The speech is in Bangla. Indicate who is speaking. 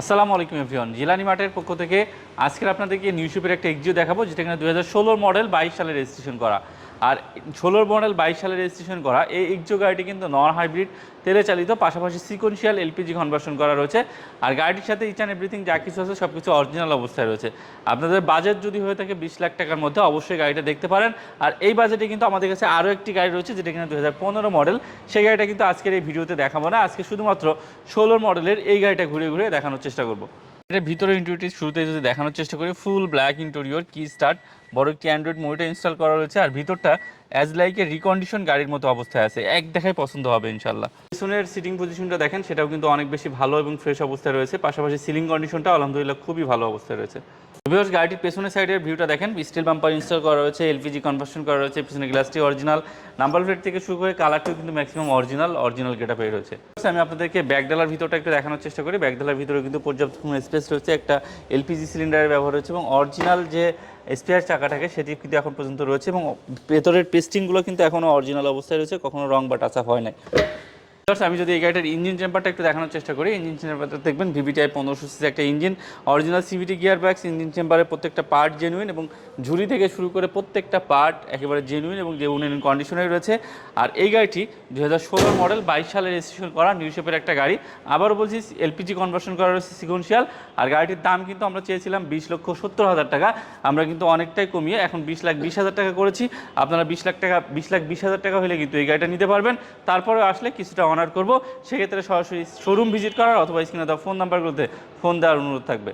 Speaker 1: আসসালামু আলাইকুম এভরিওয়ান। জিলানি মাঠের পক্ষ থেকে আজকের আপনাদেরকে নিউশিপের একটা এক্সিও দেখাবো, যেটা কিনা দু মডেল বাইশ সালে রেজিস্ট্রেশন করা। আর ষোলোর মডেল বাইশ সালে রেজিস্ট্রেশন করা, এই এক্সিও গাড়িটি কিন্তু নন হাইব্রিড তেলে চালিত, পাশাপাশি সিকোয়েন্সিয়াল এলপিজি কনভার্সন করা রয়েছে। আর গাড়িটির সাথে ইচ অ্যান্ড এভরিথিং যা কিছু আছে সব কিছু অরিজিনাল অবস্থায় রয়েছে। আপনাদের বাজেট যদি হয়ে থাকে বিশ লাখ টাকার মধ্যে, অবশ্যই গাড়িটা দেখতে পারেন। আর এই বাজেটে কিন্তু আমাদের কাছে আরও একটি গাড়ি রয়েছে, যেটা কিনা দু হাজার পনেরো মডেল সেই গাড়িটা কিন্তু আজকের এই ভিডিওতে দেখাবো না। আজকে শুধুমাত্র ষোলোর মডেলের এই গাড়িটা ঘুরে ঘুরে দেখানোর চেষ্টা করব। এটার ভিতরে ইন্টোরিটি শুরুতে যদি দেখানোর চেষ্টা করি ফুল ব্ল্যাক ইন্টোরিওর কি স্টার্ট বড় একটি অ্যান্ড্রয়েড মনিটর ইনস্টল করা রয়েছে। আর ভিতরটা অ্যাজ লাইক এ রিকন্ডিশন গাড়ির মতো অবস্থায় আছে। এক দেখায় পছন্দ হবে ইনশাল্লাহ পিছনের সিটিং পজিশনটা দেখেন, সেটাও কিন্তু অনেক বেশি ভালো এবং ফ্রেশ অবস্থায় রয়েছে। পাশাপাশি সিলিং কন্ডিশনটা আলহামদুলিল্লাহ খুবই ভালো অবস্থায় রয়েছে। ভিউয়ার্স গাড়িটির পেছনের সাইডের ভিউটা দেখেন। স্টিল বাম্পার ইনস্টল করা রয়েছে এলপিজি কনভার্সন করা রয়েছে পিছনে গ্লাসটি অরিজিনাল নাম্বার প্লেট থেকে শুরু করে কালারটিও কিন্তু ম্যাক্সিমাম অরিজিনাল অরিজিনাল গেটা পেয়ে রয়েছে। আমি আপনাদেরকে ব্যাগডালার ভিতরটা একটু দেখানোর চেষ্টা করি। ব্যাগডালার ভিতরে কিন্তু পর্যাপ্ত স্পেস রয়েছে। একটা এলপিজি সিলিন্ডারের ব্যবহার রয়েছে এবং অরিজিনাল যে স্পেয়ার চাকাটাকে সেটি কিন্তু এখন পর্যন্ত রয়েছে এবং ভেতরের পেস্টিংগুলো কিন্তু এখনও অরিজিনাল অবস্থায় রয়েছে। কখনো রং বা টাচ হয় নাই। আমি যদি এই গাড়িটার ইঞ্জিন চেম্বারটা একটু দেখানোর চেষ্টা করি ইঞ্জিন চেম্বারটা দেখবেন ভিভিটিআই পনেরোশো সিসি একটা ইঞ্জিন অরিজিনাল সিভিটি গিয়ার ব্যাগস ইঞ্জিন চেম্বারের প্রত্যেকটা পার্ট জেনুইন এবং ঝুড়ি থেকে শুরু করে প্রত্যেকটা পার্ট একেবারে জেনুইন এবং যে উন্নয়ন কন্ডিশনে রয়েছে। আর এই গাড়িটি দু হাজার মডেল বাইশ সালে রেজিস্ট্রেশন করা নিউ শেপের একটা গাড়ি। আবার বলছি এলপিজি কনভার্সন করা রয়েছে সিকোয়েন্সিয়াল আর গাড়িটির দাম কিন্তু আমরা চেয়েছিলাম বিশ লক্ষ সত্তর হাজার টাকা। আমরা কিন্তু অনেকটাই কমিয়ে এখন বিশ লাখ বিশ হাজার টাকা করেছি। আপনারা বিশ লাখ টাকা, বিশ লাখ বিশ হাজার টাকা হলে কিন্তু এই গাড়িটা নিতে পারবেন। তারপরে আসলে কিছুটা অনার করব। সেক্ষেত্রে সরাসরি শোরুম ভিজিট করার অথবা স্ক্রিনে দেওয়া ফোন নাম্বারগুলোতে ফোন দেওয়ার অনুরোধ থাকবে।